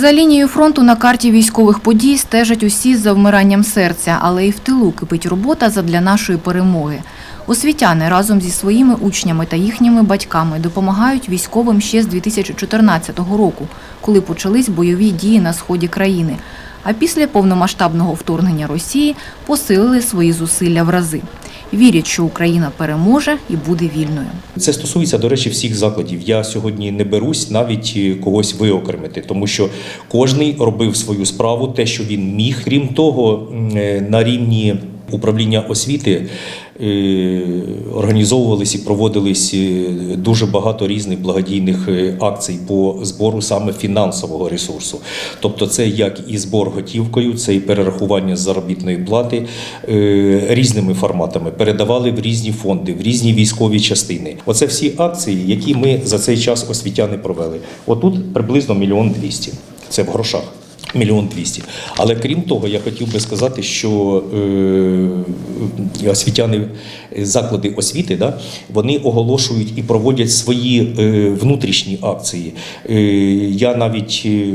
За лінією фронту на карті військових подій стежать усі з завмиранням серця, але і в тилу кипить робота задля нашої перемоги. Освітяни разом зі своїми учнями та їхніми батьками допомагають військовим ще з 2014 року, коли почались бойові дії на сході країни. А після повномасштабного вторгнення Росії посилили свої зусилля в рази. Вірять, що Україна переможе і буде вільною. Це стосується, до речі, всіх закладів. Я сьогодні не берусь навіть е, когось виокремити, тому що кожний робив свою справу, те, що він міг. Крім того, е, на рівні управління освіти е, організовувались і проводились е, дуже багато різних благодійних е, акцій по збору саме фінансового ресурсу. Тобто, це як і збор готівкою, це і перерахування заробітної плати різними форматами. Передавали в різні фонди, в різні військові частини. Оце всі акції, які ми за цей час освітяни провели. Отут приблизно мільйон двісті. Це в грошах. Мільйон двісті. Але крім того, я хотів би сказати, що е, освітяни, е, заклади освіти, да, вони оголошують і проводять свої е, внутрішні акції. Е, я навіть е,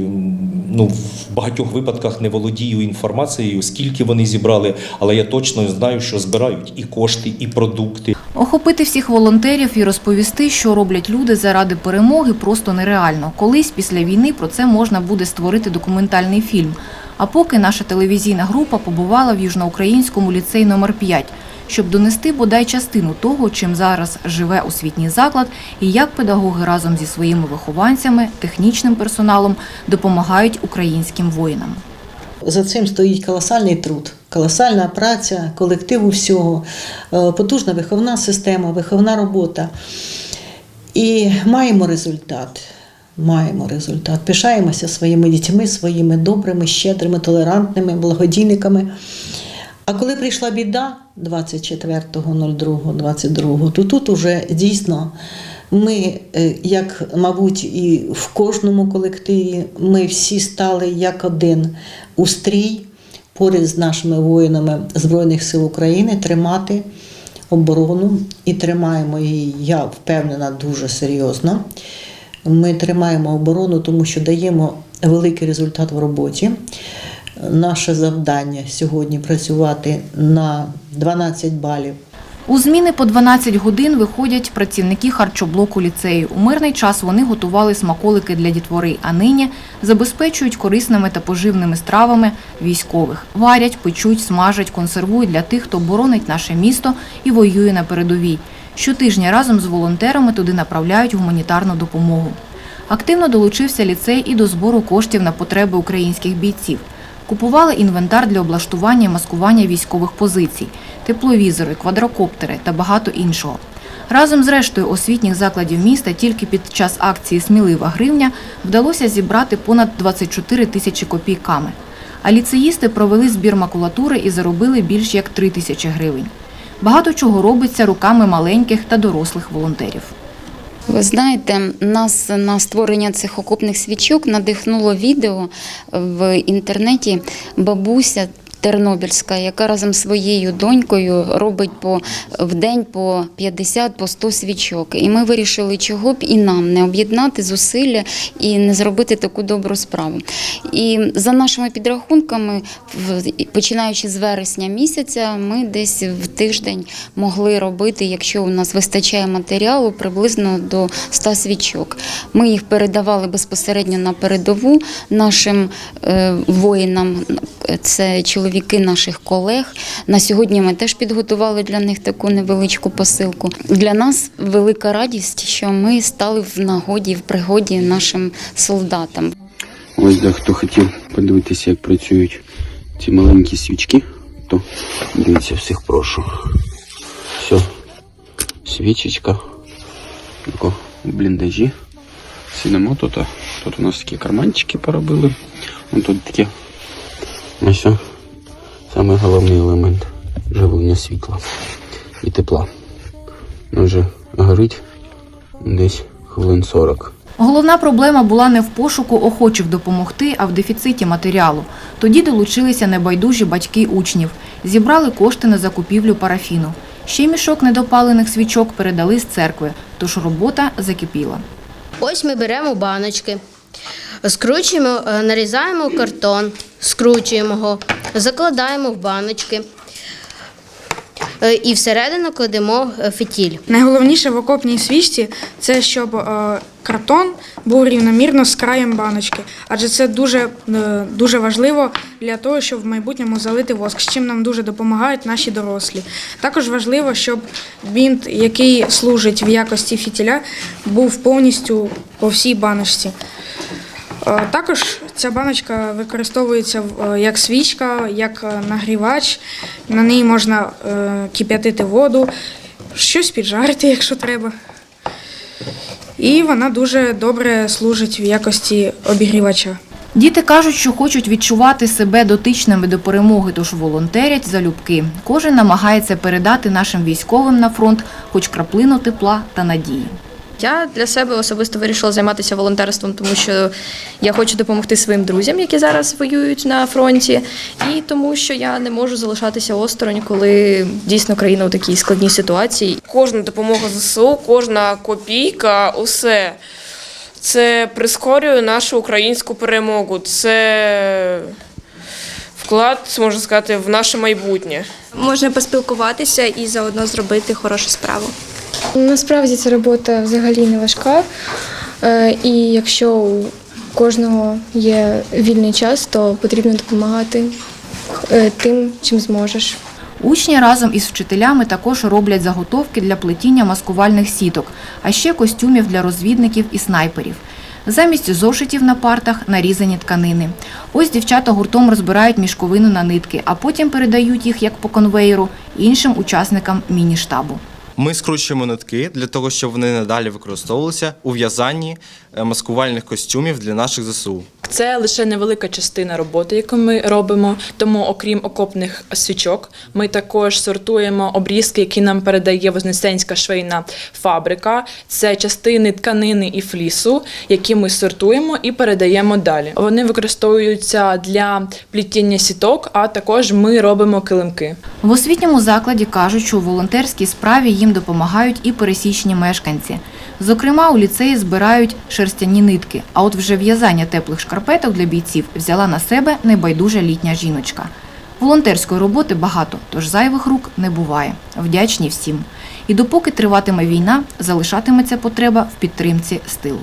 ну, в багатьох випадках не володію інформацією, скільки вони зібрали, але я точно знаю, що збирають і кошти, і продукти. Охопити всіх волонтерів і розповісти, що роблять люди заради перемоги, просто нереально. Колись після війни про це можна буде створити документальний фільм. А поки наша телевізійна група побувала в Южноукраїнському ліцеї номер 5 щоб донести бодай частину того, чим зараз живе освітній заклад, і як педагоги разом зі своїми вихованцями, технічним персоналом допомагають українським воїнам. За цим стоїть колосальний труд, колосальна праця колективу всього, е, потужна виховна система, виховна робота. І маємо результат. Маємо результат. Пишаємося своїми дітьми, своїми добрими, щедрими, толерантними, благодійниками. А коли прийшла біда 24.02.22, то тут уже дійсно ми, е, як, мабуть, і в кожному колективі, ми всі стали як один у стрій поряд з нашими воїнами Збройних сил України тримати оборону і тримаємо її, я впевнена, дуже серйозно. Ми тримаємо оборону, тому що даємо великий результат в роботі. Наше завдання сьогодні працювати на 12 балів. У зміни по 12 годин виходять працівники харчоблоку ліцею. У мирний час вони готували смаколики для дітвори, а нині забезпечують корисними та поживними стравами військових. Варять, печуть, смажать, консервують для тих, хто боронить наше місто і воює на передовій. Щотижня разом з волонтерами туди направляють гуманітарну допомогу. Активно долучився ліцей і до збору коштів на потреби українських бійців. Купували інвентар для облаштування і маскування військових позицій, тепловізори, квадрокоптери та багато іншого. Разом з рештою освітніх закладів міста тільки під час акції Смілива гривня вдалося зібрати понад 24 тисячі копійками. А ліцеїсти провели збір макулатури і заробили більш як 3 тисячі гривень. Багато чого робиться руками маленьких та дорослих волонтерів. Ви знаєте, нас на створення цих окопних свічок надихнуло відео в інтернеті бабуся. Тернопільська, яка разом з своєю донькою робить по в день по 50 по 100 свічок. І ми вирішили, чого б і нам не об'єднати зусилля і не зробити таку добру справу. І за нашими підрахунками, починаючи з вересня місяця, ми десь в тиждень могли робити, якщо у нас вистачає матеріалу, приблизно до 100 свічок. Ми їх передавали безпосередньо на передову нашим е, воїнам. Це чоловіки наших колег. На сьогодні ми теж підготували для них таку невеличку посилку. Для нас велика радість, що ми стали в нагоді, в пригоді нашим солдатам. Ось де хто хотів подивитися, як працюють ці маленькі свічки, то дивіться, всіх прошу. Все, свічечка. Тако в бліндажі. Сидимо тут. Тут у нас такі карманчики поробили. Вон тут такі. Ось. Саме головний елемент живлення світла і тепла. Може горить десь хвилин 40. Головна проблема була не в пошуку охочих допомогти, а в дефіциті матеріалу. Тоді долучилися небайдужі батьки учнів, зібрали кошти на закупівлю парафіну. Ще мішок недопалених свічок передали з церкви, тож робота закипіла. Ось ми беремо баночки, Скручуємо, е, нарізаємо картон, скручуємо його, закладаємо в баночки е, і всередину кладемо е, фітіль. Найголовніше в окопній свічці це щоб е, картон був рівномірно з краєм баночки, адже це дуже, дуже важливо для того, щоб в майбутньому залити воск, з чим нам дуже допомагають наші дорослі. Також важливо, щоб бінт, який служить в якості фітіля, був повністю по всій баночці. Також ця баночка використовується е, як свічка, як е, нагрівач. На ній можна е, кип'ятити воду, щось піджарити, якщо треба. І вона дуже добре служить в якості обігрівача. Діти кажуть, що хочуть відчувати себе дотичними до перемоги, тож волонтерять залюбки. Кожен намагається передати нашим військовим на фронт хоч краплину тепла та надії. Я для себе особисто вирішила займатися волонтерством, тому що я хочу допомогти своїм друзям, які зараз воюють на фронті, і тому, що я не можу залишатися осторонь, коли дійсно країна у такій складній ситуації. Кожна допомога ЗСУ, кожна копійка, усе. Це прискорює нашу українську перемогу. Це вклад, можна сказати, в наше майбутнє. Можна поспілкуватися і заодно зробити хорошу справу. Насправді ця робота взагалі не важка. Е, І якщо у кожного є вільний час, то потрібно допомагати е, тим, чим зможеш. Учні разом із вчителями також роблять заготовки для плетіння маскувальних сіток, а ще костюмів для розвідників і снайперів. Замість зошитів на партах нарізані тканини. Ось дівчата гуртом розбирають мішковину на нитки, а потім передають їх як по конвеєру іншим учасникам міні-штабу. Ми скручуємо нитки для того, щоб вони надалі використовувалися у в'язанні е, маскувальних костюмів для наших ЗСУ. Це лише невелика частина роботи, яку ми робимо. Тому, окрім окопних свічок, ми також сортуємо обрізки, які нам передає Вознесенська швейна фабрика. Це частини тканини і флісу, які ми сортуємо і передаємо далі. Вони використовуються для плітіння сіток, а також ми робимо килимки. В освітньому закладі кажуть, що у волонтерській справі їм допомагають і пересічні мешканці. Зокрема, у ліцеї збирають шерстяні нитки, а от вже в'язання теплих шкарпеток для бійців взяла на себе небайдужа літня жіночка. Волонтерської роботи багато, тож зайвих рук не буває. Вдячні всім. І допоки триватиме війна, залишатиметься потреба в підтримці з тилу.